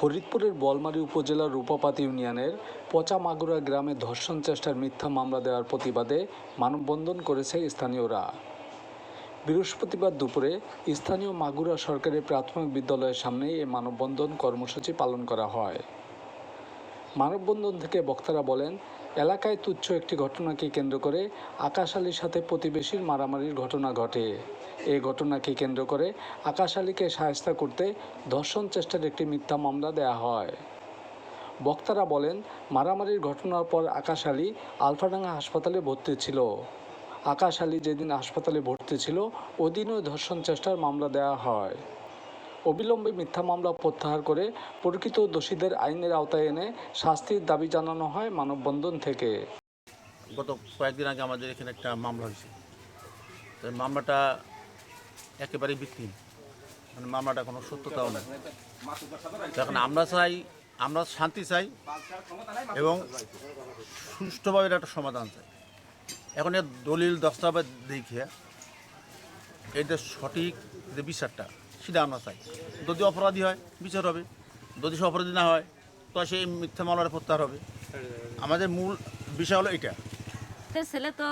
ফরিদপুরের বলমারী উপজেলার রূপাপাতি ইউনিয়নের পচা মাগুরা গ্রামে ধর্ষণ চেষ্টার মিথ্যা মামলা দেওয়ার প্রতিবাদে মানববন্ধন করেছে স্থানীয়রা। বৃহস্পতিবার দুপুরে স্থানীয় মাগুরা সরকারি প্রাথমিক বিদ্যালয়ের সামনে এই মানববন্ধন কর্মসূচি পালন করা হয়। মানববন্ধন থেকে বক্তারা বলেন, এলাকায় তুচ্ছ একটি ঘটনাকে কেন্দ্র করে আকাশ আলীর সাথে প্রতিবেশীর মারামারির ঘটনা ঘটে। এই ঘটনাকে কেন্দ্র করে আকাশ আলীকে সাহায্য করতে ধর্ষণ চেষ্টার একটি মিথ্যা মামলা দেয়া হয়। বক্তারা বলেন, মারামারির ঘটনার পর আকাশ আলী আলফাডাঙ্গা হাসপাতালে ভর্তি ছিল। আকাশ আলী যেদিন হাসপাতালে ভর্তি ছিল, ওদিনও ধর্ষণ চেষ্টার মামলা দেওয়া হয়। অবিলম্বে মিথ্যা মামলা প্রত্যাহার করে প্রকৃত দোষীদের আইনের আওতায় এনে শাস্তির দাবি জানানো হয় মানববন্ধন থেকে। গত কয়েকদিন আগে আমাদের এখানে একটা মামলা হয়েছে। মামলাটা একেবারেই ভিত্তিহীন। মানে মামলাটা কোনো সত্যতাও নেই। এখন আমরা চাই, আমরা শান্তি চাই এবং সুষ্ঠুভাবে একটা সমাধান চাই। এখন এর দলিল, দস্তাবেজ দেখে এটা সঠিক যে বিচারটা সেটা আমরা চাই। যদি অপরাধী হয়, বিচার হবে। যদি সে অপরাধী না হয়, তো সেই মিথ্যা মামলাটা প্রত্যাহার হবে। আমাদের মূল বিষয় হলো এটা। ছেলে তো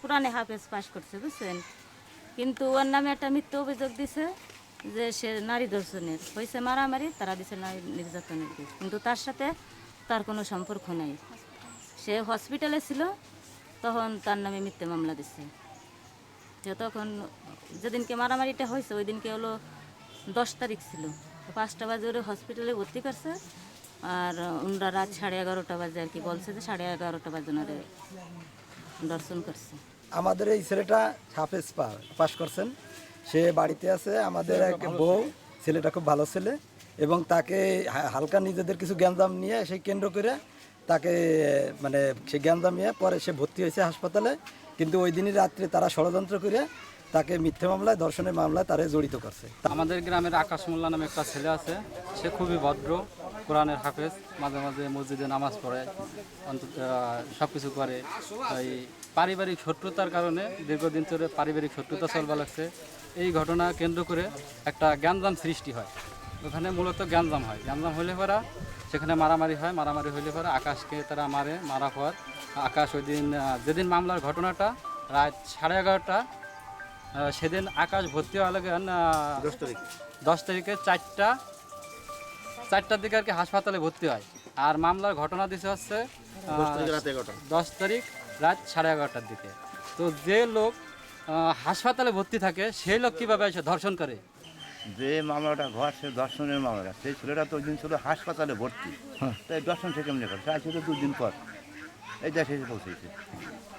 পুরানে হাফেজ পাশ করছে, বুঝছেন? কিন্তু ওর নামে একটা মিথ্যা অভিযোগ দিছে যে সে নারী ধর্ষণের হয়েছে মারামারি, তারা দিছে নারী নির্যাতনের কিন্তু তার সাথে তার কোনো সম্পর্ক নেই। সে হসপিটালে ছিল, তখন তার নামে মিথ্যে মামলা দিছে। যে তখন যেদিনকে মারামারিটা হয়েছে ওই দিনকে হলো দশ তারিখ ছিল। পাঁচটা বাজে ওরে হসপিটালে ভর্তি করছে। আর ওনারা রাত সাড়ে এগারোটা বাজে আর কি, বলছে যে সাড়ে এগারোটা বাজে ওনারে দর্শন করছে। আমাদের এই ছেলেটা হাফেজ পা- পাশ করছেন। সে বাড়িতে আছে, আমাদের এক বউ, ছেলেটা খুব ভালো ছেলে এবং তাকে হালকা নিজেদের কিছু জ্ঞানদাম নিয়ে সেই কেন্দ্র করে তাকে মানে সে জ্ঞানদাম নিয়ে পরে সে ভর্তি হয়েছে হাসপাতালে। কিন্তু ওই দিনই রাত্রে তারা ষড়যন্ত্র করে তাকে মিথ্যে মামলায়, ধর্ষণের মামলায় তারা জড়িত করছে। আমাদের গ্রামের আকাশ মোল্লা নামে একটা ছেলে আছে, সে খুবই ভদ্র, কোরআনের হাফেজ, মাঝে মাঝে মসজিদে নামাজ পড়ে, অন্তত সব কিছু করে। এই পারিবারিক শত্রুতার কারণে দীর্ঘদিন ধরে পারিবারিক শত্রুতা চলবা লাগছে। এই ঘটনা কেন্দ্র করে একটা জ্ঞানজাম সৃষ্টি হয়। ওখানে মূলত জ্ঞানজাম হয়। জ্ঞানজাম হলে পরা, সেখানে মারামারি হয়। মারামারি হলে পরে আকাশকে তারা মারে, মারা পর আকাশ ওই দিন যেদিন মামলার ঘটনাটা, রাত সাড়ে এগারোটা সেদিন আকাশ ভর্তি হওয়া লাগে দশ তারিখ। দশ তারিখে চারটা চারটার দিকে আর কি হাসপাতালে ভর্তি হয়। আর মামলার ঘটনা দিছে হচ্ছে দশ তারিখ রাত সাড়ে এগারোটার দিকে। তো যে লোক হাসপাতালে ভর্তি থাকে সেই লোক কীভাবে এসে ধর্ষণ করে? যে মামলাটা ঘটছে দর্শনের মামলা। সেই ছেলেটা তো ওই দিন ছিল হাসপাতালে ভর্তি। তাই দর্শন সে কেমনি করে? সে আসলে দুদিন পর। এই দেশে এসে পৌঁছেছে।